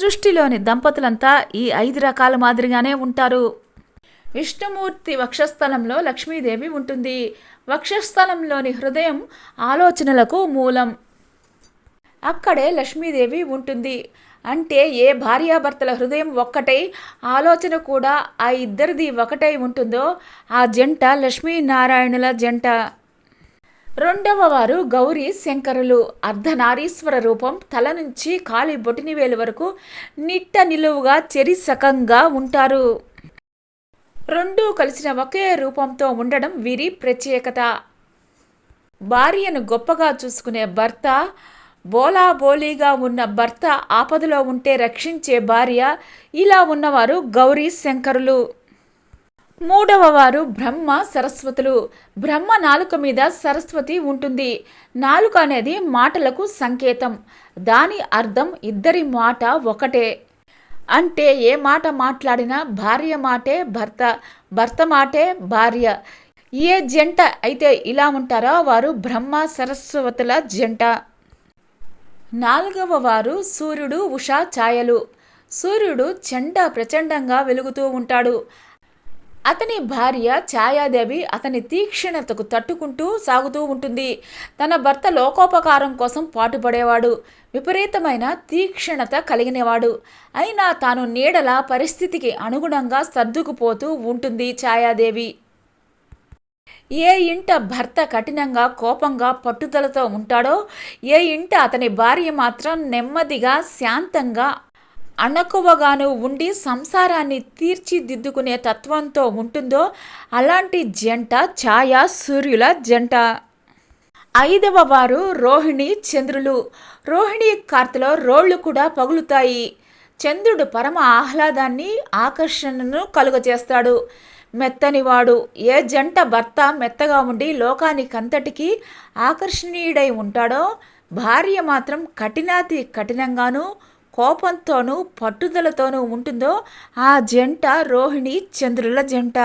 సృష్టిలోని దంపతులంతా ఈ ఐదు రకాల మాదిరిగానే ఉంటారు. విష్ణుమూర్తి వక్షస్థలంలో లక్ష్మీదేవి ఉంటుంది. వక్షస్థలంలోని హృదయం ఆలోచనలకు మూలం. అక్కడే లక్ష్మీదేవి ఉంటుంది. అంటే ఏ భార్యాభర్తల హృదయం ఒక్కటై ఆలోచన కూడా ఆ ఇద్దరిది ఒకటై ఉంటుందో ఆ జంట లక్ష్మీనారాయణుల జంట. రెండవ వారు గౌరీ శంకరులు. అర్ధనారీశ్వర రూపం తల నుంచి కాలి బొటిని వేలు వరకు నిట్ట నిలువుగా చెరిసకంగా ఉంటారు. రెండూ కలిసిన ఒకే రూపంతో ఉండడం వీరి ప్రత్యేకత. భార్యను గొప్పగా చూసుకునే భర్త బోలాబోలీగా ఉన్న భర్త ఆపదలో ఉంటే రక్షించే భార్య ఇలా ఉన్నవారు గౌరీ శంకరులు. మూడవ వారు బ్రహ్మ సరస్వతులు. బ్రహ్మ నాలుక మీద సరస్వతి ఉంటుంది. నాలుక అనేది మాటలకు సంకేతం. దాని అర్థం ఇద్దరి మాట ఒకటే. అంటే ఏ మాట మాట్లాడినా భార్య మాటే భర్త భర్త మాటే భార్య. ఏ జంట అయితే ఇలా ఉంటారో వారు బ్రహ్మ సరస్వతుల జంట. నాలుగవ వారు సూర్యుడు ఉషా ఛాయలు. సూర్యుడు చెండ ప్రచండంగా వెలుగుతూ ఉంటాడు. అతని భార్య ఛాయాదేవి అతని తీక్షణతకు తట్టుకుంటూ సాగుతూ ఉంటుంది. తన భర్త లోకోపకారం కోసం పాటుపడేవాడు. విపరీతమైన తీక్షణత కలిగినవాడు. అయినా తాను నీడల పరిస్థితికి అనుగుణంగా సర్దుకుపోతూ ఉంటుంది ఛాయాదేవి. ఏ ఇంట భర్త కఠినంగా కోపంగా పట్టుదలతో ఉంటాడో ఏ ఇంట అతని భార్య మాత్రం నెమ్మదిగా శాంతంగా అణకువగాను ఉండి సంసారాన్ని తీర్చిదిద్దుకునే తత్వంతో ఉంటుందో అలాంటి జంట ఛాయ సూర్యుల జంట. ఐదవ వారు రోహిణి చంద్రులు. రోహిణి కార్తలో రోళ్ళు కూడా పగులుతాయి. చంద్రుడు పరమ ఆహ్లాదాన్ని ఆకర్షణను కలుగజేస్తాడు. మెత్తనివాడు. ఏ జంట భర్త మెత్తగా ఉండి లోకానికంతటికీ ఆకర్షణీయుడై ఉంటాడో భార్య మాత్రం కఠినాతి కఠినంగాను కోపంతోనూ పట్టుదలతోనూ ఉంటుందో ఆ జంట రోహిణి చంద్రుల జంట.